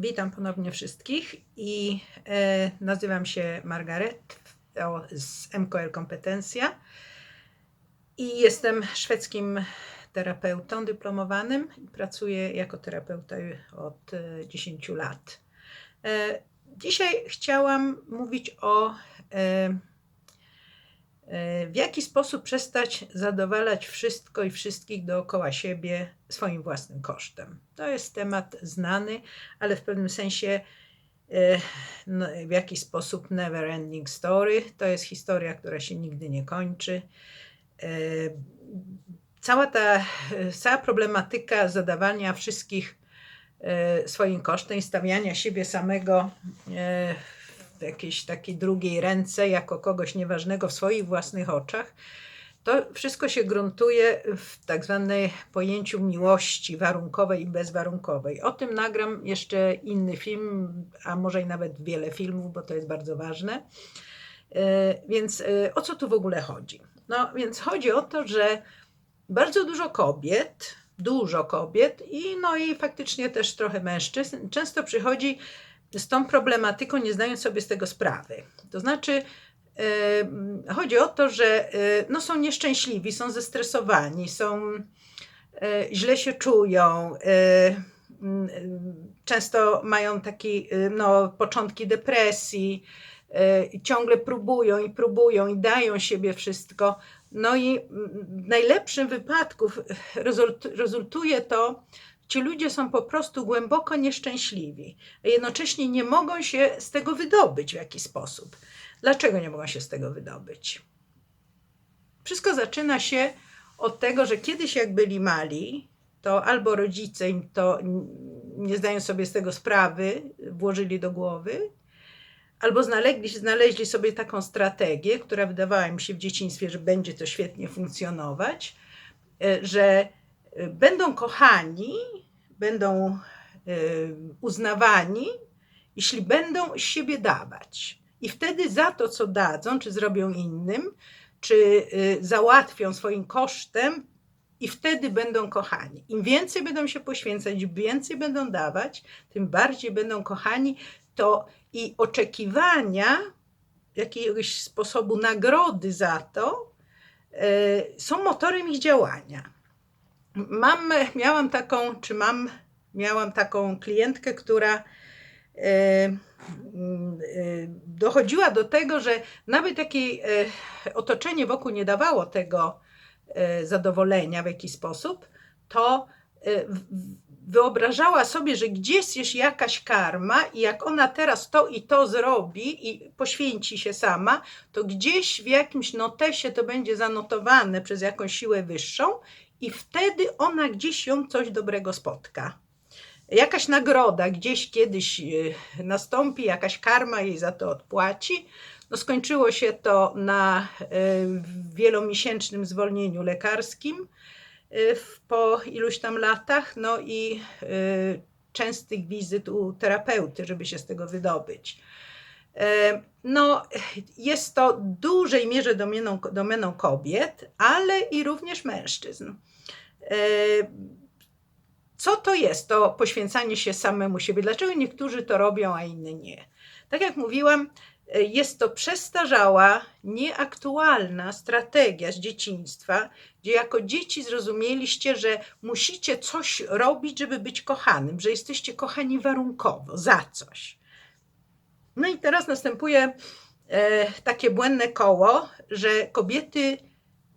Witam ponownie wszystkich i e, nazywam się Margaret o, z MKR Kompetencja i jestem szwedzkim terapeutą dyplomowanym i pracuję jako terapeuta od e, 10 lat. E, dzisiaj chciałam mówić o e, w jaki sposób przestać zadowalać wszystko i wszystkich dookoła siebie swoim własnym kosztem. To jest temat znany, ale w pewnym sensie e, no, w jakiś sposób never ending story. To jest historia, która się nigdy nie kończy. E, Cała ta cała problematyka zadawania wszystkich e, swoim kosztem, stawiania siebie samego w jakiejś takiej drugiej ręce, jako kogoś nieważnego w swoich własnych oczach, to wszystko się gruntuje w tak zwanej pojęciu miłości warunkowej i bezwarunkowej. O tym nagram jeszcze inny film, a może i nawet wiele filmów, bo to jest bardzo ważne. E, Więc e, o co tu w ogóle chodzi? No więc chodzi o to, że bardzo dużo kobiet, dużo kobiet i no i faktycznie też trochę mężczyzn często przychodzi z tą problematyką, nie zdając sobie z tego sprawy. To znaczy, chodzi o to, że e, no, są nieszczęśliwi, są zestresowani, są e, źle się czują. e, Często mają takie no, początki depresji, e, ciągle próbują i próbują i dają siebie wszystko. No i w najlepszym wypadku rezult- rezultuje to, ci ludzie są po prostu głęboko nieszczęśliwi, a jednocześnie nie mogą się z tego wydobyć w jakiś sposób. Dlaczego nie mogą się z tego wydobyć? Wszystko zaczyna się od tego, że kiedyś jak byli mali, to albo rodzice im to nie zdają sobie z tego sprawy, włożyli do głowy, albo znaleźli, znaleźli sobie taką strategię, która wydawała im się w dzieciństwie, że będzie to świetnie funkcjonować, e, że będą kochani, będą e, uznawani, jeśli będą siebie dawać. I wtedy za to, co dadzą, czy zrobią innym, czy załatwią swoim kosztem, i wtedy będą kochani. Im więcej będą się poświęcać, im więcej będą dawać, tym bardziej będą kochani, to i oczekiwania jakiegoś sposobu nagrody za to e, są motorem ich działania. Mam, miałam taką, czy mam, miałam taką klientkę, która e, e, dochodziła do tego, że nawet jakie otoczenie wokół nie dawało tego e, zadowolenia w jakiś sposób, to e, wyobrażała sobie, że gdzieś jest jakaś karma i jak ona teraz to i to zrobi i poświęci się sama, to gdzieś w jakimś notesie to będzie zanotowane przez jakąś siłę wyższą i wtedy ona gdzieś ją coś dobrego spotka. Jakaś nagroda gdzieś kiedyś e, nastąpi, jakaś karma jej za to odpłaci. No skończyło się to na e, wielomiesięcznym zwolnieniu lekarskim e, po iluś tam latach, no i częstych wizyt u terapeuty, żeby się z tego wydobyć. No, jest to w dużej mierze domeną, domeną kobiet, ale i również mężczyzn. Co to jest to poświęcanie się samemu siebie? Dlaczego niektórzy to robią, a inni nie? Tak jak mówiłam, e, jest to przestarzała, nieaktualna strategia z dzieciństwa, gdzie jako dzieci zrozumieliście, że musicie coś robić, żeby być kochanym, że jesteście kochani warunkowo, za coś. No i teraz następuje e, takie błędne koło, że kobiety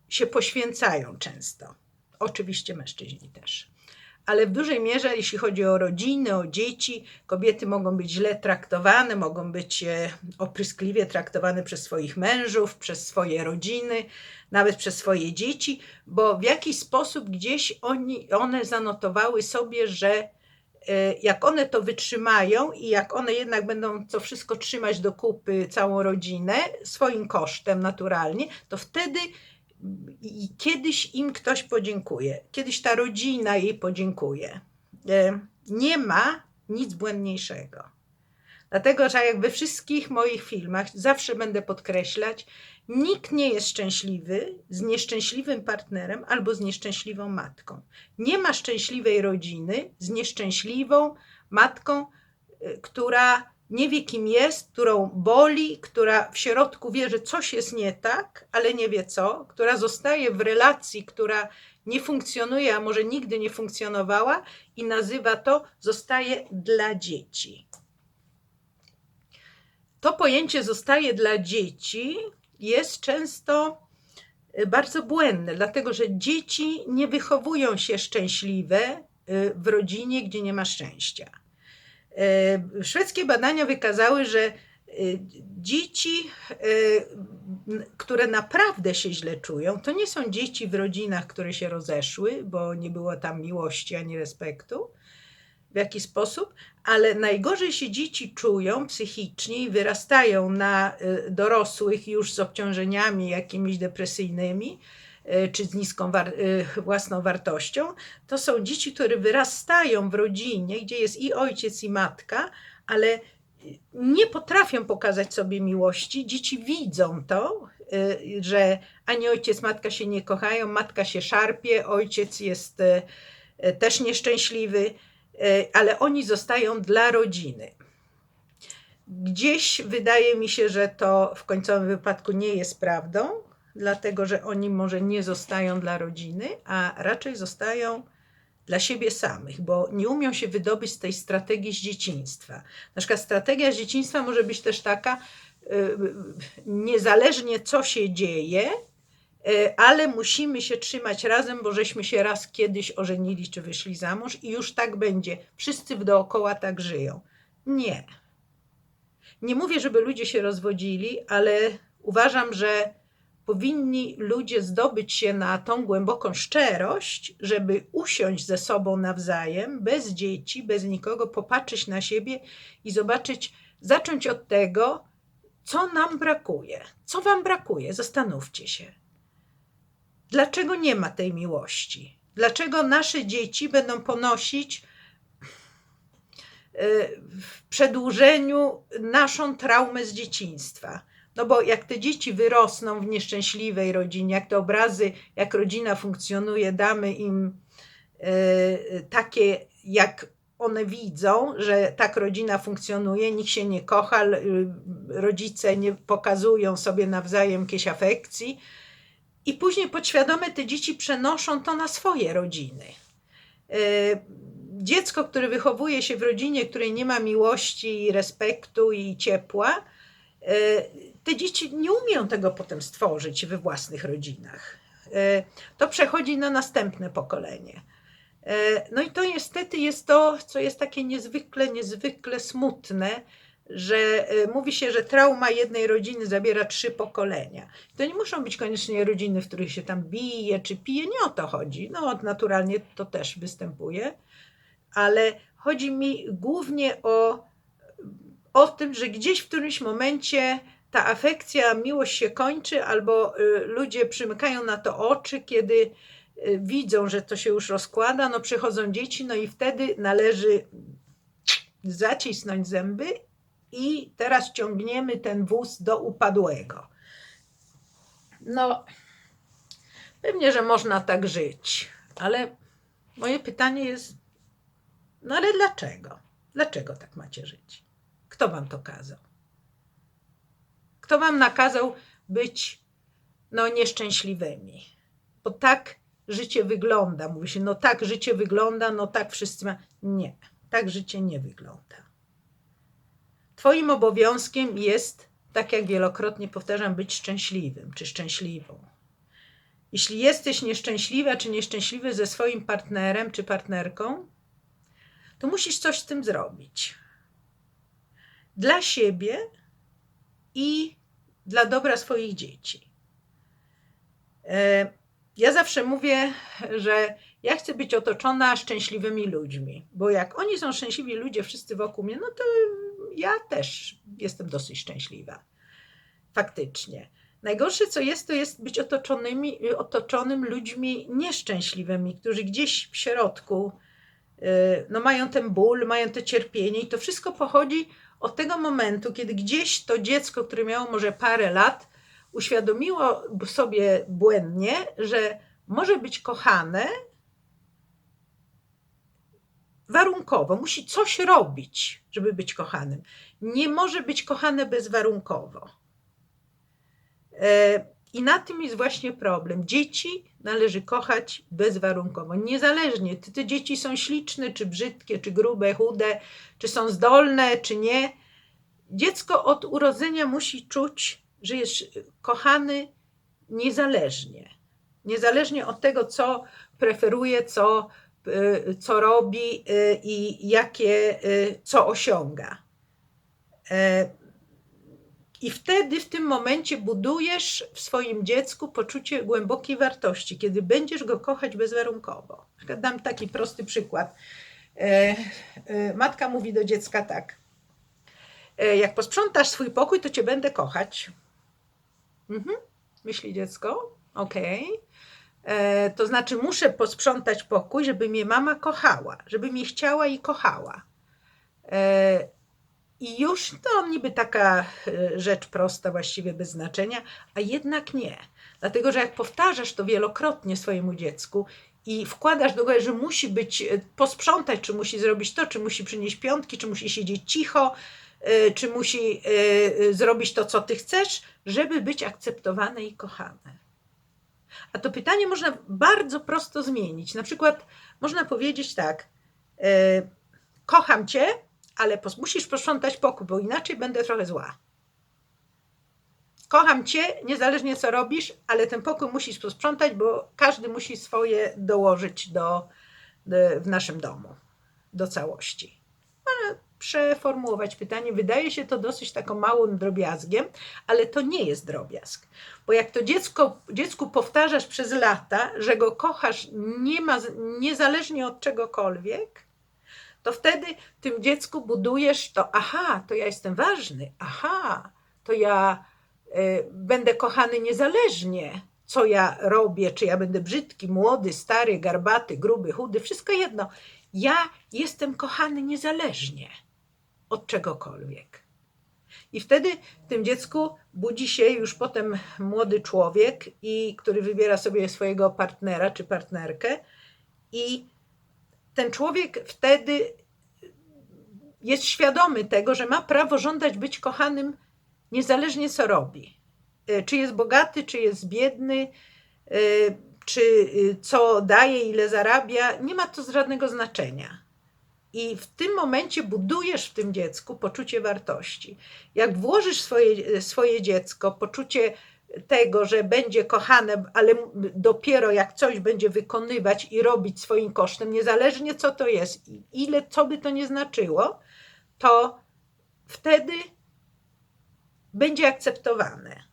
się poświęcają często. Oczywiście mężczyźni też. Ale w dużej mierze, jeśli chodzi o rodziny, o dzieci, kobiety mogą być źle traktowane, mogą być e, opryskliwie traktowane przez swoich mężów, przez swoje rodziny, nawet przez swoje dzieci, bo w jakiś sposób gdzieś oni, one zanotowały sobie, że jak one to wytrzymają i jak one jednak będą to wszystko trzymać do kupy, całą rodzinę, swoim kosztem naturalnie, to wtedy kiedyś im ktoś podziękuje. Kiedyś ta rodzina jej podziękuje. E, Nie ma nic błędniejszego. Dlatego, że jak we wszystkich moich filmach zawsze będę podkreślać, nikt nie jest szczęśliwy z nieszczęśliwym partnerem albo z nieszczęśliwą matką. Nie ma szczęśliwej rodziny z nieszczęśliwą matką y, która nie wie, kim jest, którą boli, która w środku wie, że coś jest nie tak, ale nie wie co, która zostaje w relacji, która nie funkcjonuje, a może nigdy nie funkcjonowała i nazywa to zostaje dla dzieci. To pojęcie zostaje dla dzieci jest często y, bardzo błędne, dlatego że dzieci nie wychowują się szczęśliwe y, w rodzinie, gdzie nie ma szczęścia. Y, Szwedzkie badania wykazały, że dzieci, które naprawdę się źle czują, to nie są dzieci w rodzinach, które się rozeszły, bo nie było tam miłości ani respektu w jaki sposób, ale najgorzej się dzieci czują psychicznie i wyrastają na y, dorosłych już z obciążeniami jakimiś depresyjnymi y, czy z niską y, własną wartością. To są dzieci, które wyrastają w rodzinie, gdzie jest i ojciec, i matka, ale nie potrafią pokazać sobie miłości. Dzieci widzą to, że ani ojciec, matka się nie kochają, matka się szarpie, ojciec jest też nieszczęśliwy ale oni zostają dla rodziny. Gdzieś wydaje mi się, że to w końcowym wypadku nie jest prawdą, dlatego że oni może nie zostają dla rodziny, a raczej zostają dla siebie samych, bo nie umią się wydobyć z tej strategii z dzieciństwa. Na przykład strategia z dzieciństwa może być też taka, y, niezależnie co się dzieje, E, ale musimy się trzymać razem, bo żeśmy się raz kiedyś ożenili czy wyszli za mąż i już tak będzie. Wszyscy dookoła tak żyją. Nie. Nie mówię, żeby ludzie się rozwodzili, ale uważam, że powinni ludzie zdobyć się na tą głęboką szczerość, żeby usiąść ze sobą nawzajem, bez dzieci, bez nikogo, popatrzeć na siebie i zobaczyć, zacząć od tego, co nam brakuje. Co wam brakuje? Zastanówcie się. Dlaczego nie ma tej miłości? Dlaczego nasze dzieci będą ponosić y, w przedłużeniu naszą traumę z dzieciństwa? No bo jak te dzieci wyrosną w nieszczęśliwej rodzinie, jak te obrazy, jak rodzina funkcjonuje, damy im y, takie, jak one widzą, że tak rodzina funkcjonuje, nikt się nie kocha, rodzice nie pokazują sobie nawzajem jakiejś afekcji, i później podświadome te dzieci przenoszą to na swoje rodziny. E, Dziecko, które wychowuje się w rodzinie, której nie ma miłości, respektu i ciepła, e, te dzieci nie umieją tego potem stworzyć we własnych rodzinach. E, To przechodzi na następne pokolenie. No i to niestety jest to, co jest takie niezwykle, niezwykle smutne, że e, mówi się, że trauma jednej rodziny zabiera trzy pokolenia. To nie muszą być koniecznie rodziny, w których się tam bije czy pije, nie o to chodzi. No, naturalnie to też występuje, ale chodzi mi głównie o, o tym, że gdzieś w którymś momencie ta afekcja, miłość się kończy, albo y, ludzie przymykają na to oczy, kiedy y, widzą, że to się już rozkłada, no przychodzą dzieci, no i wtedy należy zacisnąć zęby i teraz ciągniemy ten wóz do upadłego. No, pewnie, że można tak żyć, ale moje pytanie jest, no ale dlaczego? Dlaczego tak macie żyć? Kto wam to kazał? Kto wam nakazał być no nieszczęśliwymi? Bo tak życie wygląda. Mówi się, no tak życie wygląda, no tak wszyscy ma. Nie, tak życie nie wygląda. Twoim obowiązkiem jest, tak jak wielokrotnie powtarzam, być szczęśliwym czy szczęśliwą. Jeśli jesteś nieszczęśliwa czy nieszczęśliwy ze swoim partnerem czy partnerką, to musisz coś z tym zrobić. Dla siebie i dla dobra swoich dzieci. E, Ja zawsze mówię, że ja chcę być otoczona szczęśliwymi ludźmi, bo jak oni są szczęśliwi ludzie, wszyscy wokół mnie, no to ja też jestem dosyć szczęśliwa. Faktycznie. Najgorsze, co jest, to jest być otoczonymi, otoczonym ludźmi nieszczęśliwymi, którzy gdzieś w środku y, no, mają ten ból, mają to cierpienie i to wszystko pochodzi od tego momentu, kiedy gdzieś to dziecko, które miało może parę lat, uświadomiło sobie błędnie, że może być kochane warunkowo, musi coś robić, żeby być kochanym. Nie może być kochane bezwarunkowo. E, I na tym jest właśnie problem. Dzieci należy kochać bezwarunkowo, niezależnie, czy te dzieci są śliczne, czy brzydkie, czy grube, chude, czy są zdolne, czy nie. Dziecko od urodzenia musi czuć, że jest kochany niezależnie. Niezależnie od tego, co preferuje, co, co robi y, i jakie, y, co osiąga. E, I wtedy, w tym momencie, budujesz w swoim dziecku poczucie głębokiej wartości, kiedy będziesz go kochać bezwarunkowo. Dam taki prosty przykład. E, e, Matka mówi do dziecka tak: Jak posprzątasz swój pokój, to cię będę kochać. Mhm. Myśli dziecko, okej. E, To znaczy, muszę posprzątać pokój, żeby mnie mama kochała, żeby mnie chciała i kochała. E, I już to niby taka e, rzecz prosta, właściwie bez znaczenia, a jednak nie. Dlatego, że jak powtarzasz to wielokrotnie swojemu dziecku i wkładasz do głowy, że musi być, e, posprzątać, czy musi zrobić to, czy musi przynieść piątki, czy musi siedzieć cicho, e, czy musi e, e, zrobić to, co ty chcesz, żeby być akceptowane i kochane. A to pytanie można bardzo prosto zmienić. Na przykład można powiedzieć tak: e, Kocham cię, ale musisz posprzątać pokój, bo inaczej będę trochę zła. Kocham cię, niezależnie co robisz, ale ten pokój musisz posprzątać, bo każdy musi swoje dołożyć do, do, w naszym domu, do całości. Przeformułować pytanie. Wydaje się to dosyć taką małym drobiazgiem, ale to nie jest drobiazg. Bo jak to dziecko, dziecku powtarzasz przez lata, że go kochasz nie ma, niezależnie od czegokolwiek, to wtedy tym dziecku budujesz to, aha, to ja jestem ważny, aha, to ja y, będę kochany niezależnie, co ja robię, czy ja będę brzydki, młody, stary, garbaty, gruby, chudy, wszystko jedno. Ja jestem kochany niezależnie od czegokolwiek. I wtedy w tym dziecku budzi się już potem młody człowiek, i, który wybiera sobie swojego partnera czy partnerkę, i ten człowiek wtedy jest świadomy tego, że ma prawo żądać być kochanym niezależnie co robi. Y, Czy jest bogaty, czy jest biedny, y, czy y, co daje, ile zarabia, nie ma to żadnego znaczenia. I w tym momencie budujesz w tym dziecku poczucie wartości. Jak włożysz swoje, swoje dziecko, poczucie tego, że będzie kochane, ale dopiero jak coś będzie wykonywać i robić swoim kosztem, niezależnie co to jest, ile co by to nie znaczyło, to wtedy będzie akceptowane.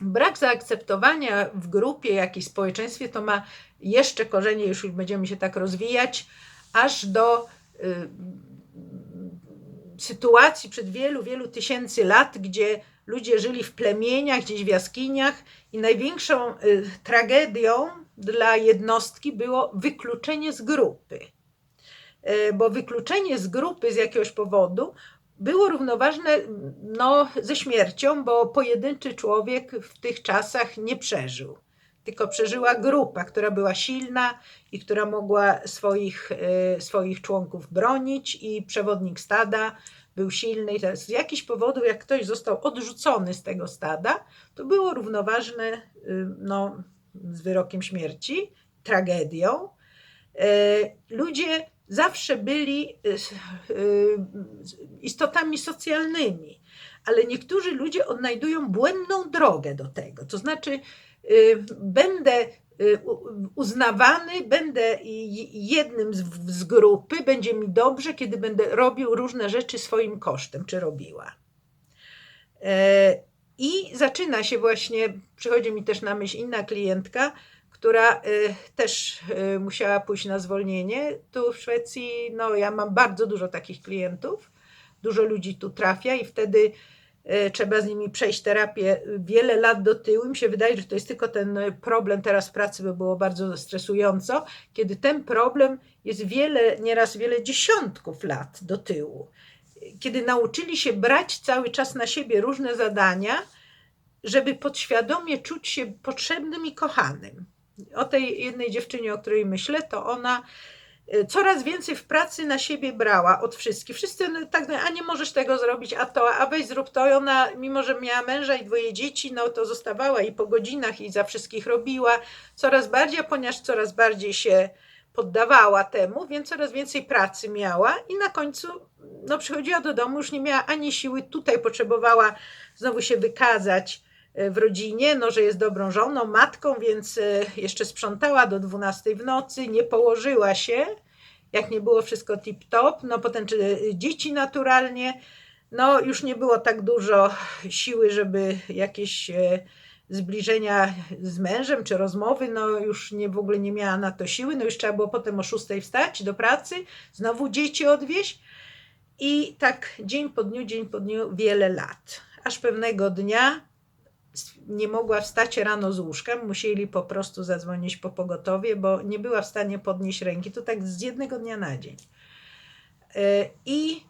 Brak zaakceptowania w grupie, jak i społeczeństwie, to ma jeszcze korzenie, już będziemy się tak rozwijać, aż do y, sytuacji przed wielu, wielu tysięcy lat, gdzie ludzie żyli w plemieniach, gdzieś w jaskiniach i największą y, tragedią dla jednostki było wykluczenie z grupy. Y, bo wykluczenie z grupy z jakiegoś powodu było równoważne no, ze śmiercią, bo pojedynczy człowiek w tych czasach nie przeżył. Tylko przeżyła grupa, która była silna i która mogła swoich, y, swoich członków bronić, i przewodnik stada był silny. Z jakichś powodów, jak ktoś został odrzucony z tego stada, to było równoważne y, no, z wyrokiem śmierci, tragedią. Y, Ludzie zawsze byli istotami socjalnymi, ale niektórzy ludzie odnajdują błędną drogę do tego. To znaczy, będę y, uznawany, będę jednym z, grupy, będzie mi dobrze, kiedy będę robił różne rzeczy swoim kosztem, czy robiła. E, I zaczyna się właśnie, przychodzi mi też na myśl inna klientka, która y, też y, musiała pójść na zwolnienie. Tu w Szwecji, no ja mam bardzo dużo takich klientów, dużo ludzi tu trafia i wtedy y, trzeba z nimi przejść terapię wiele lat do tyłu. Mi się wydaje, że to jest tylko ten problem teraz w pracy, by było bardzo stresująco, kiedy ten problem jest wiele, nieraz wiele dziesiątków lat do tyłu. Kiedy nauczyli się brać cały czas na siebie różne zadania, żeby podświadomie czuć się potrzebnym i kochanym. O tej jednej dziewczynie, o której myślę, to ona coraz więcej w pracy na siebie brała od wszystkich. Wszyscy no, tak, a nie możesz tego zrobić, a to, a weź zrób to. I ona, mimo że miała męża i dwoje dzieci, no to zostawała i po godzinach i za wszystkich robiła coraz bardziej, ponieważ coraz bardziej się poddawała temu, więc coraz więcej pracy miała i na końcu no, przychodziła do domu, już nie miała ani siły, tutaj potrzebowała znowu się wykazać w rodzinie, no, że jest dobrą żoną, matką, więc e, jeszcze sprzątała do 12 w nocy, nie położyła się, jak nie było wszystko tip-top, no potem czy dzieci naturalnie, no już nie było tak dużo siły, żeby jakieś zbliżenia z mężem czy rozmowy, no już nie w ogóle nie miała na to siły, no już trzeba było potem o 6 wstać do pracy, znowu dzieci odwieźć i tak dzień po dniu, dzień po dniu wiele lat. Aż pewnego dnia nie mogła wstać rano z łóżka, musieli po prostu zadzwonić po pogotowie, bo nie była w stanie podnieść ręki. To tak z jednego dnia na dzień. E, I,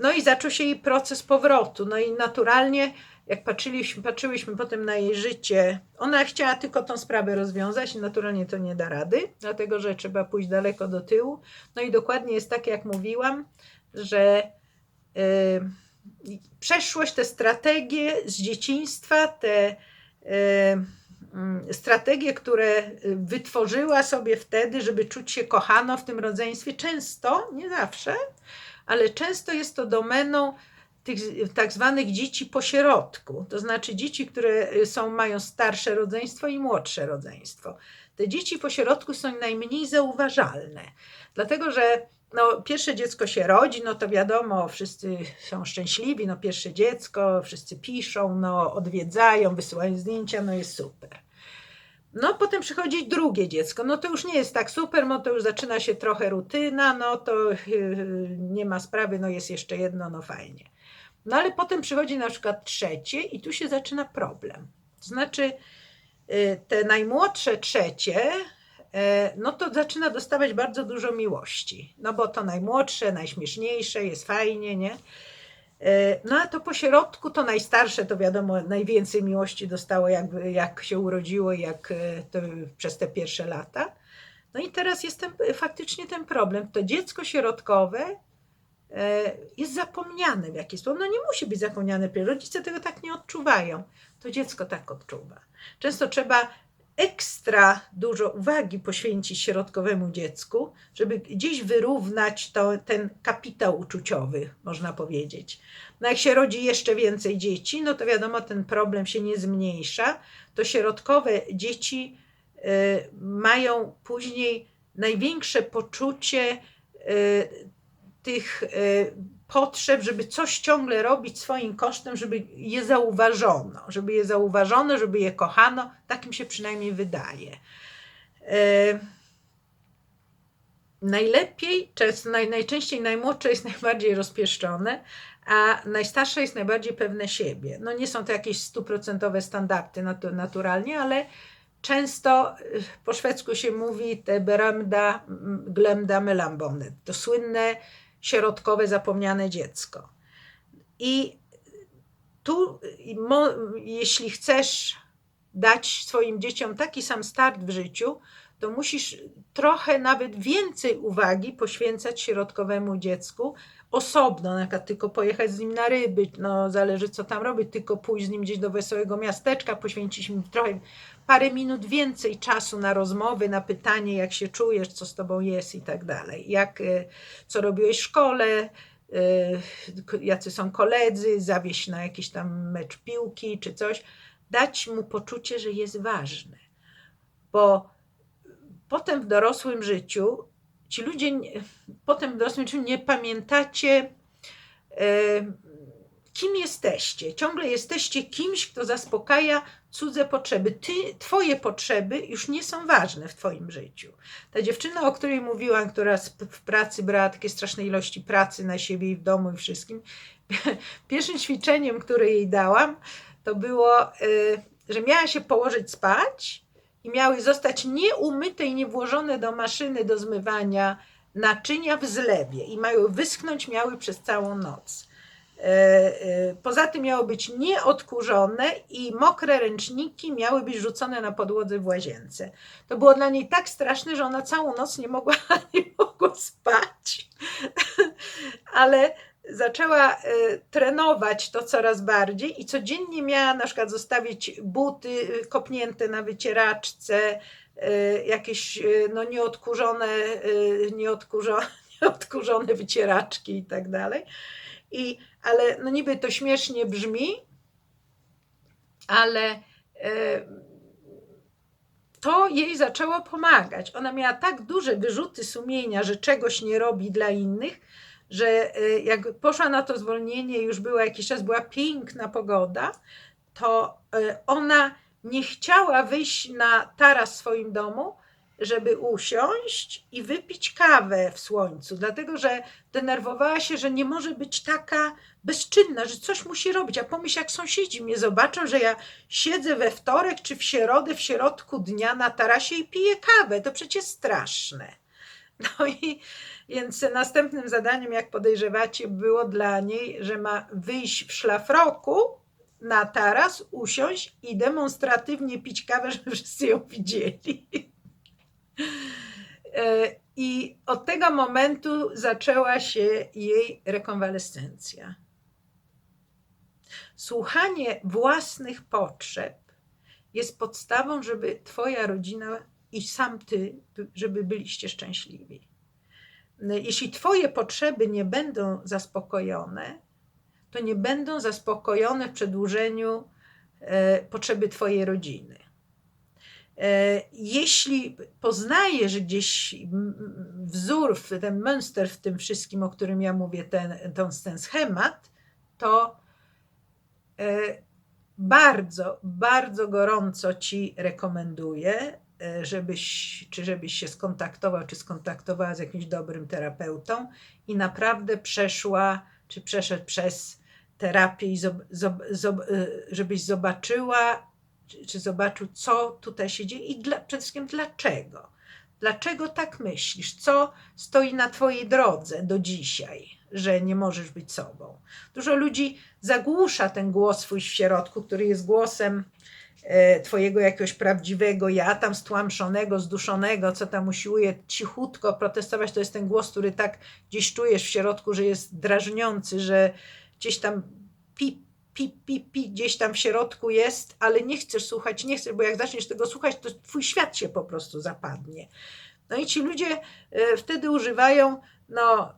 no i zaczął się jej proces powrotu. No i naturalnie, jak patrzyliśmy, patrzyłyśmy potem na jej życie, ona chciała tylko tą sprawę rozwiązać i naturalnie to nie da rady, dlatego że trzeba pójść daleko do tyłu. No i dokładnie jest tak, jak mówiłam, że y, przeszłość, te strategie z dzieciństwa, te y, y, strategie, które wytworzyła sobie wtedy, żeby czuć się kochano w tym rodzeństwie, często, nie zawsze, ale często jest to domeną tych tak zwanych dzieci pośrodku, to znaczy dzieci, które są, mają starsze rodzeństwo i młodsze rodzeństwo. Te dzieci pośrodku są najmniej zauważalne, dlatego że no, pierwsze dziecko się rodzi, no to wiadomo, wszyscy są szczęśliwi, no pierwsze dziecko, wszyscy piszą, no odwiedzają, wysyłają zdjęcia, no jest super. No potem przychodzi drugie dziecko, no to już nie jest tak super, no to już zaczyna się trochę rutyna, no to yy, nie ma sprawy, no jest jeszcze jedno, no fajnie. No ale potem przychodzi na przykład trzecie i tu się zaczyna problem. To znaczy yy, te najmłodsze trzecie, no to zaczyna dostawać bardzo dużo miłości. No bo to najmłodsze, najśmieszniejsze, jest fajnie, nie? E, no a to po środku, to najstarsze, to wiadomo, najwięcej miłości dostało, jak, jak się urodziło, jak e, to przez te pierwsze lata. No i teraz jest ten, faktycznie ten problem. To dziecko środkowe jest zapomniane w jakiś sposób. No nie musi być zapomniane, rodzice tego tak nie odczuwają. To dziecko tak odczuwa. Często trzeba ekstra dużo uwagi poświęcić środkowemu dziecku, żeby gdzieś wyrównać to, ten kapitał uczuciowy, można powiedzieć. No jak się rodzi jeszcze więcej dzieci, no to wiadomo, ten problem się nie zmniejsza. To środkowe dzieci y, mają później największe poczucie y, tych y, potrzeb, żeby coś ciągle robić swoim kosztem, żeby je zauważono, żeby je zauważono, żeby je kochano. Tak mi się przynajmniej wydaje. E, najlepiej, często, naj, najczęściej najmłodsze jest najbardziej rozpieszczone, a najstarsze jest najbardziej pewne siebie. No nie są to jakieś stuprocentowe standardy natu, naturalnie, ale często e, po szwedzku się mówi te beramda glemda melambonet. To słynne środkowe, zapomniane dziecko. I tu, jeśli chcesz dać swoim dzieciom taki sam start w życiu, to musisz trochę nawet więcej uwagi poświęcać środkowemu dziecku osobno, na przykład tylko pojechać z nim na ryby, no zależy co tam robić, tylko pójść z nim gdzieś do wesołego miasteczka, poświęcić mi trochę parę minut więcej czasu na rozmowy, na pytanie, jak się czujesz, co z tobą jest i tak dalej. Jak, e, co robiłeś w szkole, e, jacy są koledzy, zawieść na jakiś tam mecz piłki czy coś. Dać mu poczucie, że jest ważny. Bo potem w dorosłym życiu ci ludzie, potem w dorosłym życiu nie pamiętacie, e, kim jesteście. Ciągle jesteście kimś, kto zaspokaja cudze potrzeby. Ty, twoje potrzeby już nie są ważne w twoim życiu. Ta dziewczyna, o której mówiłam, która w pracy brała takie straszne ilości pracy na siebie i w domu i wszystkim, pierwszym ćwiczeniem, które jej dałam, to było, y, że miała się położyć spać i miały zostać nieumyte i niewłożone do maszyny do zmywania naczynia w zlewie i mają wyschnąć miały przez całą noc. E, e, poza tym miało być nieodkurzone i mokre ręczniki miały być rzucone na podłodze w łazience. To było dla niej tak straszne, że ona całą noc nie mogła, nie mogła spać, ale zaczęła e, trenować to coraz bardziej i codziennie miała na przykład zostawić buty kopnięte na wycieraczce, jakieś no, nieodkurzone, nieodkurzone, nieodkurzone wycieraczki i tak dalej. I, ale no niby to śmiesznie brzmi, ale e, to jej zaczęło pomagać. Ona miała tak duże wyrzuty sumienia, że czegoś nie robi dla innych, że e, jak poszła na to zwolnienie, już była jakiś czas, była piękna pogoda, to e, ona nie chciała wyjść na taras w swoim domu, żeby usiąść i wypić kawę w słońcu, dlatego że denerwowała się, że nie może być taka bezczynna, że coś musi robić. A pomyśl, jak sąsiedzi mnie zobaczą, że ja siedzę we wtorek czy w środę, w środku dnia na tarasie i piję kawę, to przecież straszne. No i więc następnym zadaniem, jak podejrzewacie, było dla niej, że ma wyjść w szlafroku na taras, usiąść i demonstratywnie pić kawę, żeby wszyscy ją widzieli. E, I od tego momentu zaczęła się jej rekonwalescencja. Słuchanie własnych potrzeb jest podstawą, żeby Twoja rodzina i sam Ty, żeby byliście szczęśliwi. Jeśli Twoje potrzeby nie będą zaspokojone, to nie będą zaspokojone w przedłużeniu e, potrzeby Twojej rodziny. E, Jeśli poznajesz gdzieś wzór, ten mönster w tym wszystkim, o którym ja mówię, ten, ten, ten schemat, to e, bardzo, bardzo gorąco Ci rekomenduję, e, żebyś, czy żebyś się skontaktował, czy skontaktowała z jakimś dobrym terapeutą i naprawdę przeszła, czy przeszedł przez terapię, i żebyś zobaczyła, czy, czy zobaczył, co tutaj się dzieje i dla, przede wszystkim dlaczego. Dlaczego tak myślisz? Co stoi na Twojej drodze do dzisiaj, że nie możesz być sobą? Dużo ludzi zagłusza ten głos swój w środku, który jest głosem e, Twojego jakiegoś prawdziwego ja, tam stłamszonego, zduszonego, co tam usiłuje cichutko protestować. To jest ten głos, który tak gdzieś czujesz w środku, że jest drażniący, że gdzieś tam pi, pi, pi, pi, gdzieś tam w środku jest, ale nie chcesz słuchać, nie chcesz, bo jak zaczniesz tego słuchać, to twój świat się po prostu zapadnie. No i ci ludzie e, wtedy używają, no,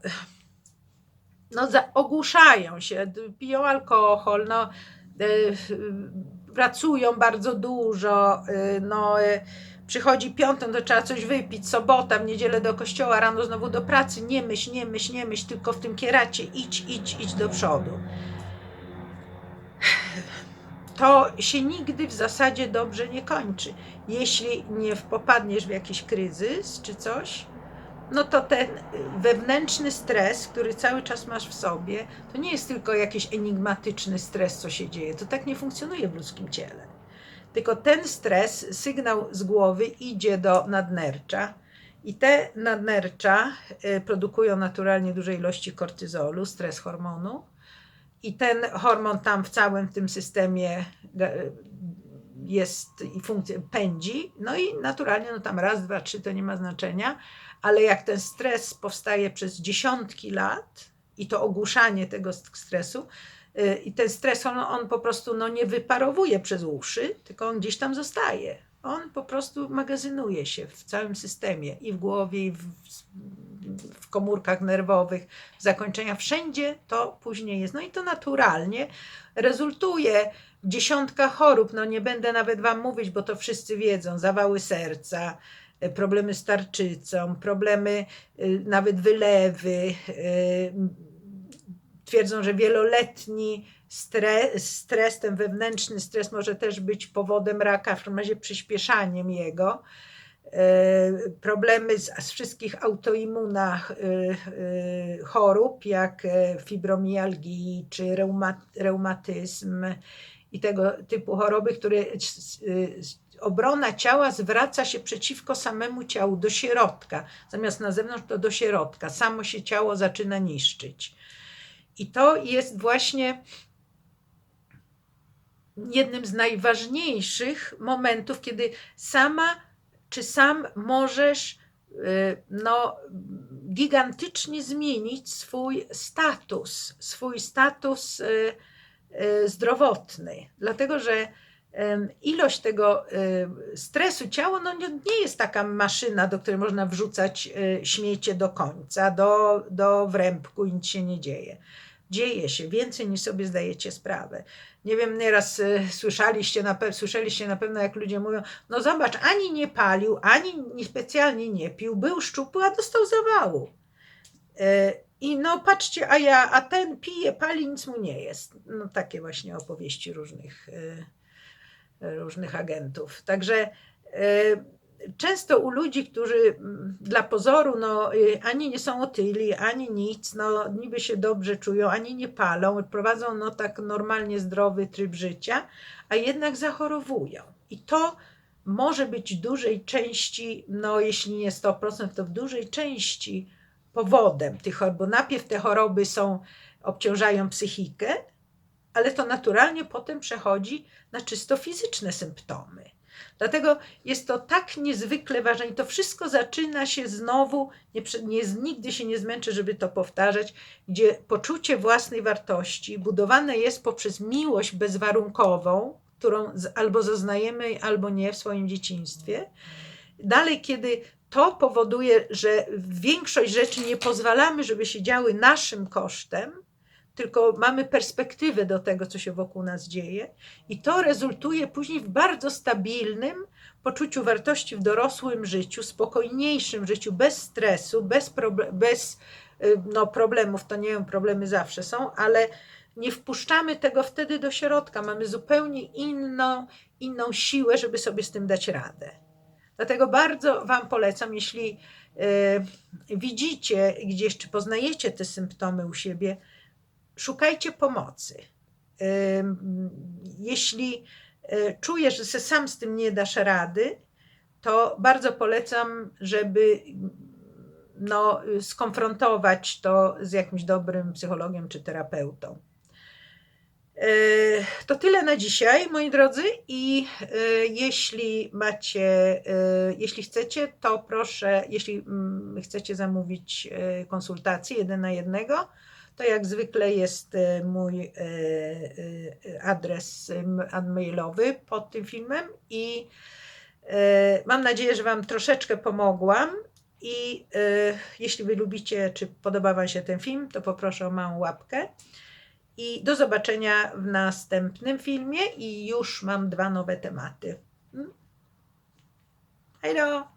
no za, ogłuszają się, piją alkohol, no, e, pracują bardzo dużo, e, no, przychodzi piątek, to trzeba coś wypić, sobota, w niedzielę do kościoła, rano znowu do pracy, nie myśl, nie myśl, nie myśl, tylko w tym kieracie idź, idź, idź do przodu to się nigdy w zasadzie dobrze nie kończy. Jeśli nie popadniesz w jakiś kryzys czy coś, no to ten wewnętrzny stres, który cały czas masz w sobie, to nie jest tylko jakiś enigmatyczny stres, co się dzieje. To tak nie funkcjonuje w ludzkim ciele. Tylko ten stres, sygnał z głowy idzie do nadnercza i te nadnercza y, produkują naturalnie duże ilości kortyzolu, stres hormonu. I ten hormon tam w całym tym systemie e, jest i funkcje pędzi, no i naturalnie no tam raz, dwa, trzy to nie ma znaczenia, ale jak ten stres powstaje przez dziesiątki lat i to ogłuszanie tego stresu, y, i ten stres on, on po prostu no, nie wyparowuje przez uszy, tylko on gdzieś tam zostaje. On po prostu magazynuje się w całym systemie i w głowie, i w, w komórkach nerwowych, zakończenia, wszędzie to później jest. No i to naturalnie rezultuje w chorób. No nie będę nawet Wam mówić, bo to wszyscy wiedzą. Zawały serca, e, problemy z tarczycą, problemy y, nawet wylewy. y, Twierdzą, że wieloletni stres, stres, ten wewnętrzny stres może też być powodem raka, w każdym razie przyspieszaniem jego. E, Problemy z, z wszystkich autoimmunach e, e, chorób, jak fibromialgii czy reuma, reumatyzm i tego typu choroby, które obrona ciała zwraca się przeciwko samemu ciału, do środka. Zamiast na zewnątrz, to do środka. Samo się ciało zaczyna niszczyć. I to jest właśnie jednym z najważniejszych momentów, kiedy sama czy sam możesz y, no, gigantycznie zmienić swój status, swój status y, y, zdrowotny, dlatego że ilość tego stresu, ciało no nie, jest taka maszyna, do której można wrzucać śmiecie do końca, do, do wrębku i nic się nie dzieje. Dzieje się więcej niż sobie zdajecie sprawę. Nie wiem, nieraz y, słyszeliście na, pe- słyszeliście na pewno, jak ludzie mówią, no zobacz, ani nie palił, ani nie specjalnie nie pił, był szczupły, a dostał zawału. E, I no patrzcie, a ja, a ten pije, pali, nic mu nie jest. No takie właśnie opowieści różnych, e, różnych agentów. Także e, często u ludzi, którzy mm, dla pozoru no, y, ani nie są otyli, ani nic, no niby się dobrze czują, ani nie palą, prowadzą no tak normalnie zdrowy tryb życia, a jednak zachorowują. I to może być w dużej części, no jeśli nie 100%, to w dużej części powodem tych chorób, bo najpierw te choroby są, obciążają psychikę, ale to naturalnie potem przechodzi na czysto fizyczne symptomy. Dlatego jest to tak niezwykle ważne i to wszystko zaczyna się znowu, nie, nie, nigdy się nie zmęczę, żeby to powtarzać, gdzie poczucie własnej wartości budowane jest poprzez miłość bezwarunkową, którą albo zaznajemy, albo nie w swoim dzieciństwie. Dalej, kiedy to powoduje, że większość rzeczy nie pozwalamy, żeby się działy naszym kosztem, tylko mamy perspektywę do tego, co się wokół nas dzieje, i to rezultuje później w bardzo stabilnym poczuciu wartości w dorosłym życiu, spokojniejszym życiu, bez stresu, bez, proble- bez y, no, problemów. To nie wiem, problemy zawsze są, ale nie wpuszczamy tego wtedy do środka. Mamy zupełnie inną, inną siłę, żeby sobie z tym dać radę. Dlatego bardzo Wam polecam, jeśli y, widzicie gdzieś, czy poznajecie te symptomy u siebie, szukajcie pomocy. Jeśli y, czujesz, że sam z tym nie dasz rady, to bardzo polecam, żeby no, skonfrontować to z jakimś dobrym psychologiem czy terapeutą. Y, To tyle na dzisiaj, moi drodzy. I y, jeśli macie, jeśli chcecie, to proszę, jeśli mm, chcecie zamówić konsultację jeden na jednego, to jak zwykle jest y, mój y, y, adres mailowy pod tym filmem i mam nadzieję, że Wam troszeczkę pomogłam. I jeśli Wy lubicie, czy podoba Wam się ten film, to poproszę o małą łapkę. I do zobaczenia w następnym filmie. I już mam dwa nowe tematy. Mm. Hejdo!